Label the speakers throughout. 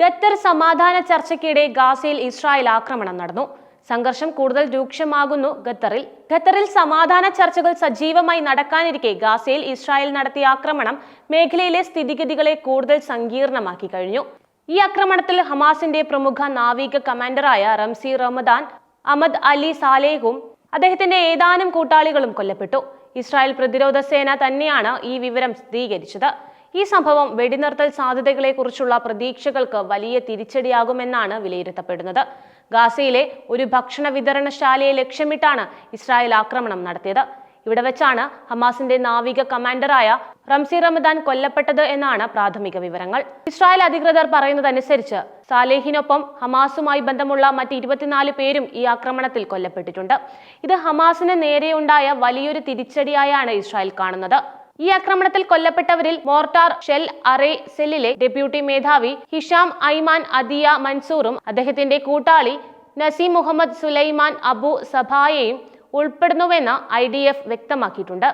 Speaker 1: Qatar സമാധാന ചർച്ചയ്ക്കിടെ ഗാസയിൽ ഇസ്രായേൽ ആക്രമണം നടന്നു. സംഘർഷം കൂടുതൽ രൂക്ഷമാകുന്നു ഖത്തറിൽ. ഖത്തറിൽ സമാധാന ചർച്ചകൾ സജീവമായി നടക്കാനിരിക്കെ ഗാസയിൽ ഇസ്രായേൽ നടത്തിയ ആക്രമണം മേഖലയിലെ സ്ഥിതിഗതികളെ കൂടുതൽ സങ്കീർണമാക്കി കഴിഞ്ഞു. ഈ ആക്രമണത്തിൽ ഹമാസിന്റെ പ്രമുഖ നാവിക കമാൻഡറായ റംസി റമദാൻ അഹമ്മദ് അലി സാലേഹും അദ്ദേഹത്തിന്റെ ഏതാനും കൂട്ടാളികളും കൊല്ലപ്പെട്ടു. ഇസ്രായേൽ പ്രതിരോധ സേന തന്നെയാണ് ഈ വിവരം സ്ഥിരീകരിച്ചത്. ഈ സംഭവം വെടിനിർത്തൽ സാധ്യതകളെക്കുറിച്ചുള്ള പ്രതീക്ഷകൾക്ക് വലിയ തിരിച്ചടിയാകുമെന്നാണ് വിലയിരുത്തപ്പെടുന്നത്. ഗാസയിലെ ഒരു ഭക്ഷണ വിതരണശാലയെ ലക്ഷ്യമിട്ടാണ് ഇസ്രായേൽ ആക്രമണം നടത്തിയത്. ഇവിടെ വെച്ചാണ് ഹമാസിന്റെ നാവിക കമാൻഡറായ റംസി റമദാൻ കൊല്ലപ്പെട്ടത് എന്നാണ് പ്രാഥമിക വിവരങ്ങൾ. ഇസ്രായേൽ അധികൃതർ പറയുന്നതനുസരിച്ച് സാലേഹിനൊപ്പം ഹമാസുമായി ബന്ധമുള്ള മറ്റ് ഇരുപത്തിനാല് പേരും ഈ ആക്രമണത്തിൽ കൊല്ലപ്പെട്ടിട്ടുണ്ട്. ഇത് ഹമാസിന് നേരെയുണ്ടായ വലിയൊരു തിരിച്ചടിയായാണ് ഇസ്രായേൽ കാണുന്നത്. ഈ ആക്രമണത്തിൽ കൊല്ലപ്പെട്ടവരിൽ മോർട്ടാർ ഷെൽ അറേ സെല്ലിലെ ഡെപ്യൂട്ടി മേധാവി ഹിഷാം ഐമാൻ അദിയ മൻസൂറും അദ്ദേഹത്തിന്റെ കൂട്ടാളി നസീം മുഹമ്മദ് സുലൈമാൻ അബു സഭായെയും ഉൾപ്പെടുന്നുവെന്ന് ഐ ഡി എഫ് വ്യക്തമാക്കിയിട്ടുണ്ട്.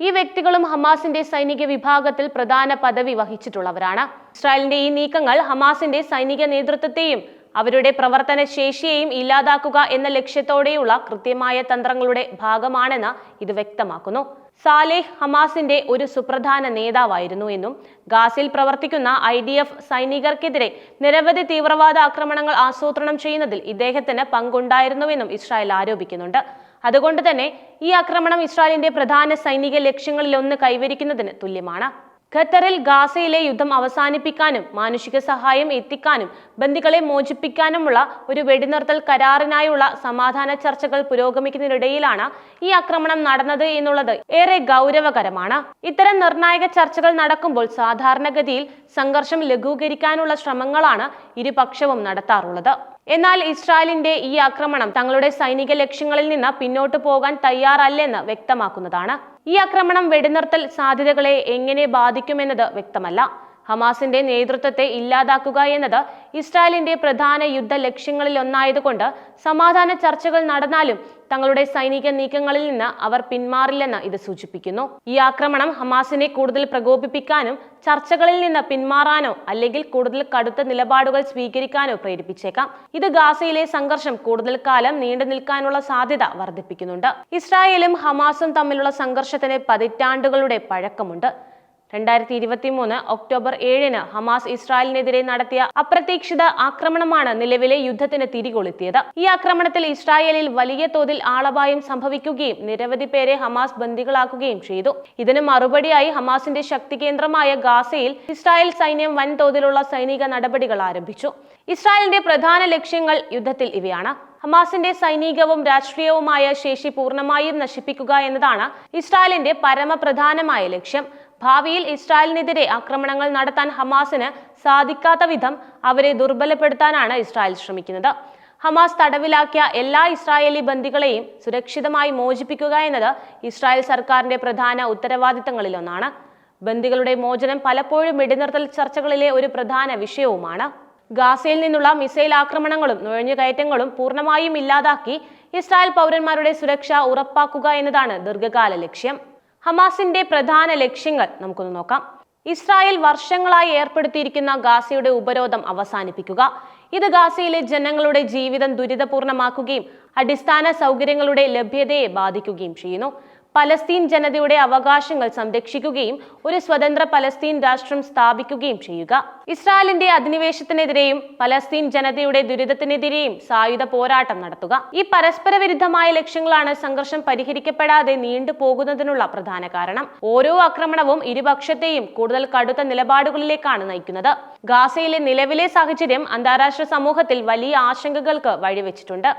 Speaker 1: ഈ വ്യക്തികളും ഹമാസിന്റെ സൈനിക വിഭാഗത്തിൽ പ്രധാന പദവി വഹിച്ചിട്ടുള്ളവരാണ്. ഇസ്രായേലിന്റെ ഈ നീക്കങ്ങൾ ഹമാസിന്റെ സൈനിക നേതൃത്വത്തെയും അവരുടെ പ്രവർത്തന ശേഷിയെയും ഇല്ലാതാക്കുക എന്ന ലക്ഷ്യത്തോടെയുള്ള കൃത്യമായ തന്ത്രങ്ങളുടെ ഭാഗമാണെന്ന് ഇത് വ്യക്തമാക്കുന്നു. സാലേഹ് ഹമാസിന്റെ ഒരു സുപ്രധാന നേതാവായിരുന്നു എന്നും ഗാസിൽ പ്രവർത്തിക്കുന്ന ഐ ഡി എഫ് സൈനികർക്കെതിരെ നിരവധി തീവ്രവാദ ആക്രമണങ്ങൾ ആസൂത്രണം ചെയ്യുന്നതിൽ ഇദ്ദേഹത്തിന് പങ്കുണ്ടായിരുന്നുവെന്നും ഇസ്രായേൽ ആരോപിക്കുന്നുണ്ട്. അതുകൊണ്ട് തന്നെ ഈ ആക്രമണം ഇസ്രായേലിന്റെ പ്രധാന സൈനിക ലക്ഷ്യങ്ങളിലൊന്ന് കൈവരിക്കുന്നതിന് തുല്യമാണ്. ഖത്തറിൽ ഗാസയിലെ യുദ്ധം അവസാനിപ്പിക്കാനും മാനുഷിക സഹായം എത്തിക്കാനും ബന്ദികളെ മോചിപ്പിക്കാനുമുള്ള ഒരു വെടിനിർത്തൽ കരാറിനായുള്ള സമാധാന ചർച്ചകൾ പുരോഗമിക്കുന്നതിനിടയിലാണ് ഈ ആക്രമണം നടന്നത് എന്നുള്ളത് ഏറെ ഗൗരവകരമാണ്. ഇത്തരം നിർണായക ചർച്ചകൾ നടക്കുമ്പോൾ സാധാരണഗതിയിൽ സംഘർഷം ലഘൂകരിക്കാനുള്ള ശ്രമങ്ങളാണ് ഇരുപക്ഷവും നടത്താറുള്ളത്. എന്നാൽ ഇസ്രായേലിന്റെ ഈ ആക്രമണം തങ്ങളുടെ സൈനിക ലക്ഷ്യങ്ങളിൽ നിന്ന് പിന്നോട്ട് പോകാൻ തയ്യാറല്ലെന്ന് വ്യക്തമാക്കുന്നതാണ്. ഈ ആക്രമണം വെടിനിർത്തൽ സാധ്യതകളെ എങ്ങനെ ബാധിക്കുമെന്നത് വ്യക്തമല്ല. ഹമാസിന്റെ നേതൃത്വത്തെ ഇല്ലാതാക്കുക എന്നത് ഇസ്രായേലിന്റെ പ്രധാന യുദ്ധ ലക്ഷ്യങ്ങളിലൊന്നായതുകൊണ്ട് സമാധാന ചർച്ചകൾ നടന്നാലും തങ്ങളുടെ സൈനിക നീക്കങ്ങളിൽ നിന്ന് അവർ പിന്മാറില്ലെന്ന് ഇത് സൂചിപ്പിക്കുന്നു. ഈ ആക്രമണം ഹമാസിനെ കൂടുതൽ പ്രകോപിപ്പിക്കാനും ചർച്ചകളിൽ നിന്ന് പിന്മാറാനോ അല്ലെങ്കിൽ കൂടുതൽ കടുത്ത നിലപാടുകൾ സ്വീകരിക്കാനോ പ്രേരിപ്പിച്ചേക്കാം. ഇത് ഗാസയിലെ സംഘർഷം കൂടുതൽ കാലം നീണ്ടു നിൽക്കാനുള്ള സാധ്യത വർദ്ധിപ്പിക്കുന്നുണ്ട്. ഇസ്രായേലും ഹമാസും തമ്മിലുള്ള സംഘർഷത്തിന് പതിറ്റാണ്ടുകളുടെ പഴക്കമുണ്ട്. രണ്ടായിരത്തി ഇരുപത്തി മൂന്ന് ഒക്ടോബർ ഏഴിന് ഹമാസ് ഇസ്രായേലിനെതിരെ നടത്തിയ അപ്രതീക്ഷിത ആക്രമണമാണ് നിലവിലെ യുദ്ധത്തിന് തിരികൊളുത്തിയത്. ഈ ആക്രമണത്തിൽ ഇസ്രായേലിൽ വലിയ തോതിൽ ആളപായം സംഭവിക്കുകയും നിരവധി പേരെ ഹമാസ് ബന്ദികളാക്കുകയും ചെയ്തു. ഇതിന് മറുപടിയായി ഹമാസിന്റെ ശക്തി കേന്ദ്രമായ ഗാസയിൽ ഇസ്രായേൽ സൈന്യം വൻതോതിലുള്ള സൈനിക നടപടികൾ ആരംഭിച്ചു. ഇസ്രായേലിന്റെ പ്രധാന ലക്ഷ്യങ്ങൾ യുദ്ധത്തിൽ ഇവയാണ്. ഹമാസിന്റെ സൈനികവും രാഷ്ട്രീയവുമായ ശേഷി പൂർണമായും നശിപ്പിക്കുക എന്നതാണ് ഇസ്രായേലിന്റെ പരമപ്രധാനമായ ലക്ഷ്യം. ഭാവിയിൽ ഇസ്രായേലിനെതിരെ ആക്രമണങ്ങൾ നടത്താൻ ഹമാസിന് സാധിക്കാത്ത വിധം അവരെ ദുർബലപ്പെടുത്താനാണ് ഇസ്രായേൽ ശ്രമിക്കുന്നത്. ഹമാസ് തടവിലാക്കിയ എല്ലാ ഇസ്രായേലി ബന്ദികളെയും സുരക്ഷിതമായി മോചിപ്പിക്കുക എന്നത് ഇസ്രായേൽ സർക്കാരിന്റെ പ്രധാന ഉത്തരവാദിത്തങ്ങളിലൊന്നാണ്. ബന്ദികളുടെ മോചനം പലപ്പോഴും വെടിനിർത്തൽ ചർച്ചകളിലെ ഒരു പ്രധാന വിഷയവുമാണ്. ഗാസയിൽ നിന്നുള്ള മിസൈൽ ആക്രമണങ്ങളും നുഴഞ്ഞുകയറ്റങ്ങളും പൂർണമായും ഇല്ലാതാക്കി ഇസ്രായേൽ പൗരന്മാരുടെ സുരക്ഷ ഉറപ്പാക്കുക എന്നതാണ് ദീർഘകാല ലക്ഷ്യം. ഹമാസിന്റെ പ്രധാന ലക്ഷ്യങ്ങൾ നമുക്കൊന്ന് നോക്കാം. ഇസ്രായേൽ വർഷങ്ങളായി ഏർപ്പെടുത്തിയിരിക്കുന്ന ഗാസയുടെ ഉപരോധം അവസാനിപ്പിക്കുക. ഇത് ഗാസയിലെ ജനങ്ങളുടെ ജീവിതം ദുരിതപൂർണമാക്കുകയും അടിസ്ഥാന സൗകര്യങ്ങളുടെ ലഭ്യതയെ ബാധിക്കുകയും ചെയ്യുന്നു. പലസ്തീൻ ജനതയുടെ അവകാശങ്ങൾ സംരക്ഷിക്കുകയും ഒരു സ്വതന്ത്ര പലസ്തീൻ രാഷ്ട്രം സ്ഥാപിക്കുകയും ചെയ്യുക. ഇസ്രായേലിന്റെ അധിനിവേശത്തിനെതിരെയും പലസ്തീൻ ജനതയുടെ ദുരിതത്തിനെതിരെയും സായുധ പോരാട്ടം നടത്തുക. ഈ പരസ്പര വിരുദ്ധമായ ലക്ഷ്യങ്ങളാണ് സംഘർഷം പരിഹരിക്കപ്പെടാതെ നീണ്ടു പോകുന്നതിനുള്ള പ്രധാന കാരണം. ഓരോ ആക്രമണവും ഇരുപക്ഷത്തെയും കൂടുതൽ കടുത്ത നിലപാടുകളിലേക്കാണ് നയിക്കുന്നത്. ഗാസയിലെ നിലവിലെ സാഹചര്യം അന്താരാഷ്ട്ര സമൂഹത്തിൽ വലിയ ആശങ്കകൾക്ക് വഴിവെച്ചിട്ടുണ്ട്.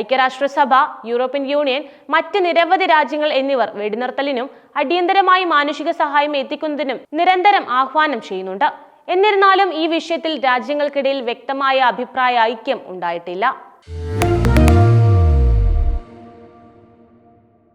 Speaker 1: ഐക്യരാഷ്ട്രസഭ യൂറോപ്യൻ യൂണിയൻ മറ്റ് നിരവധി രാജ്യങ്ങൾ എന്നിവർ വെടിനിർത്തലിനും അടിയന്തരമായി മാനുഷിക സഹായം എത്തിക്കുന്നതിനും നിരന്തരം ആഹ്വാനം ചെയ്യുന്നുണ്ട്. എന്നിരുന്നാലും ഈ വിഷയത്തിൽ രാജ്യങ്ങൾക്കിടയിൽ വ്യക്തമായ അഭിപ്രായ ഐക്യം ഉണ്ടായിട്ടില്ല.